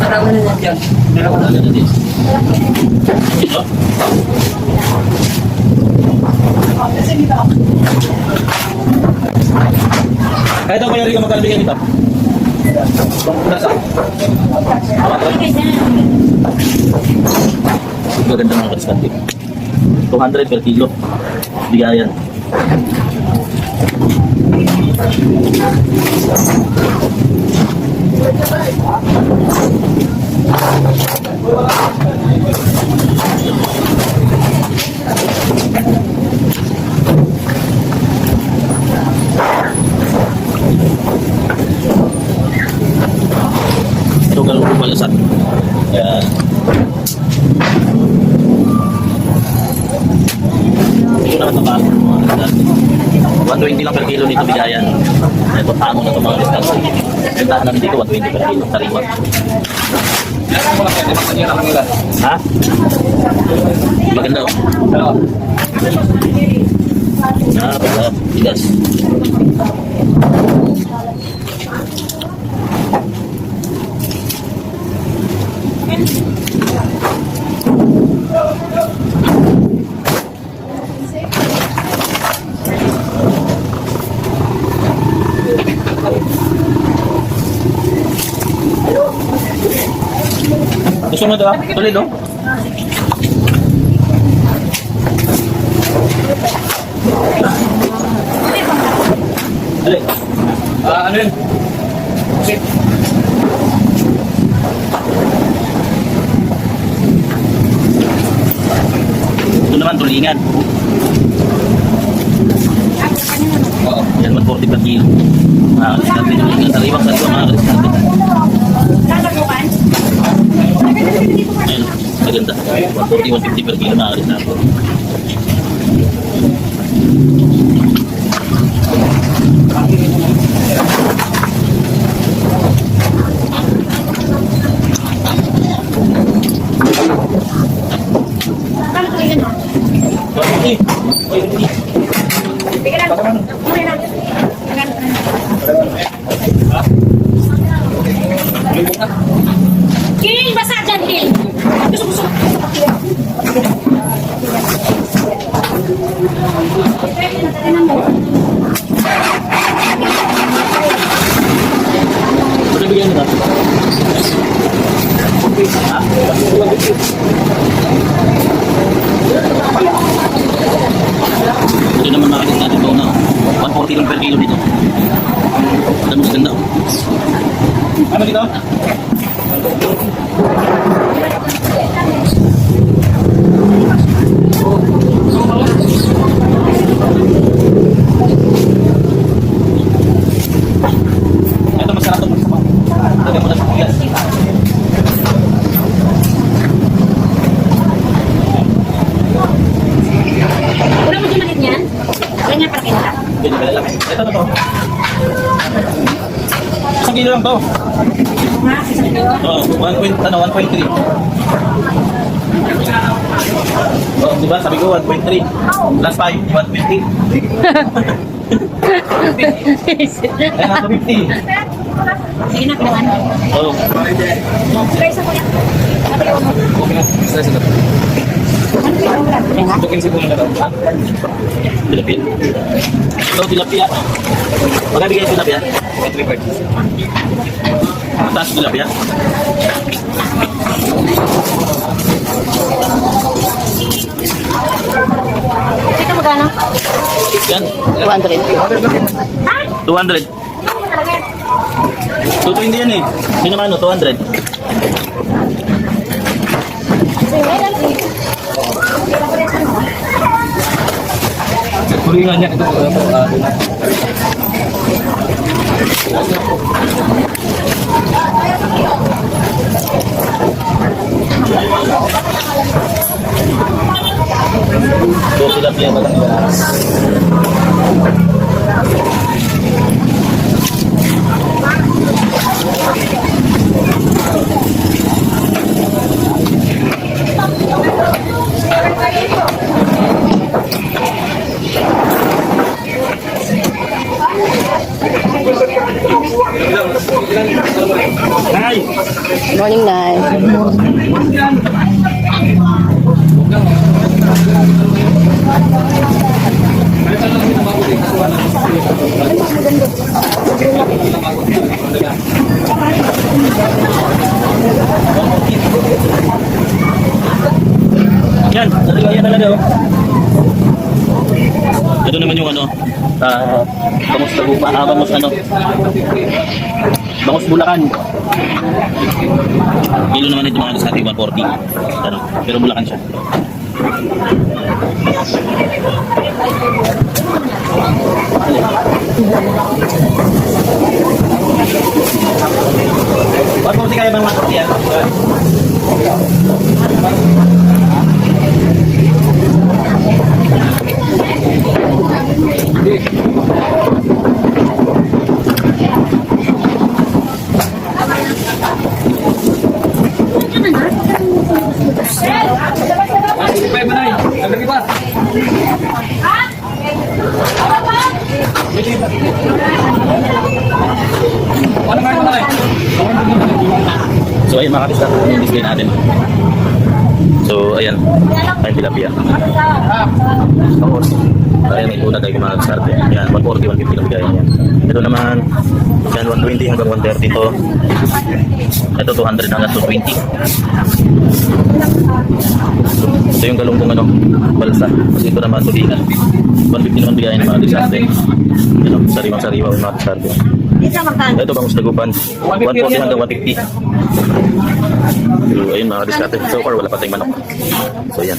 Dalawa na lang. Dalawa na Ano din? Ito? Kahit ako yari ka magkano bigyan ito? Nasa? Maganda mga kaliskante. 200 per kilo. Bigayan. Kalong po pala sa Yan. Ito na katapalo mga kaliskante. 120 lang per kilo nito bigayan. Ito tamo na ito mga kaliskante. Bentahan namin dito 120 per kilo. Sariwa. Ha? Maganda oh. Ah, basta. Gusto mo ah? Tuloy no? Alin? Ah, ano yun? Ito naman tulingan. Oo. Yan, 140 per kilo. Ah, kaliskante tulingan. Sariwang sariwa mga kaliskante. Ayun, maganda. 140, 150 per kilo mga kaliskante. Hey, hey, King, basa dyan, naman makakit natin ito na 140 lang per kilo dito. Mas ganda? Ano dito? Ito masarap ito. Lagyan mo na sa pilas. Wala mo dyan malit niyan? Ganyan para kita. Ganyan ba lalaki? Ito na to. Isang kilo lang to. Ko? Oh, 1 point, ano, 1.3. Oh, di ba? Sabi ko 1.3. Plus 5, 1.20. Ay, nasa 50. Sige na, kailangan. Oh, Try sa kuya. Okay na. Stress na. Bukin si Puna na daw. tilapia. Ito, tilapia. Magkano bigyan yung tilapia? May three parts. Taas tilapia. Ito magkano? Yan, 200. Ha? 200. Tuto hindi yan eh. Sino man, 200. Tulingan niya. Ito. ah, Ito, tilapia ba lang? Nay! Morning, Nay. Yan, yan talaga oh. Ito naman yung ano, ah, bangus tagupa, ah, bangus ano, bangus bulakan. Kilo naman ito mga sa ating 140. Ano, pero bulakan siya. Bakit mo kaya bang 140 yan? So ayun mga kapista, yung display natin. So ayan, ay tilapia. Tapos, ayan may una tayo mga starte. Yan, 140, 150 lang bigay niya. Ito naman, yan 120 hanggang 130 to. Ito 200 hanggang 220. Ito yung galunggong ano, balsa. Kasi ito naman tulingan. 150 naman bigay ng mga disarte. Ano, sariwang sariwa yung mga disarte. Ito bangus tagupan. 140 hanggang 150. So, ayun mga diskarte. So far, wala pa tayong manok. So, yan.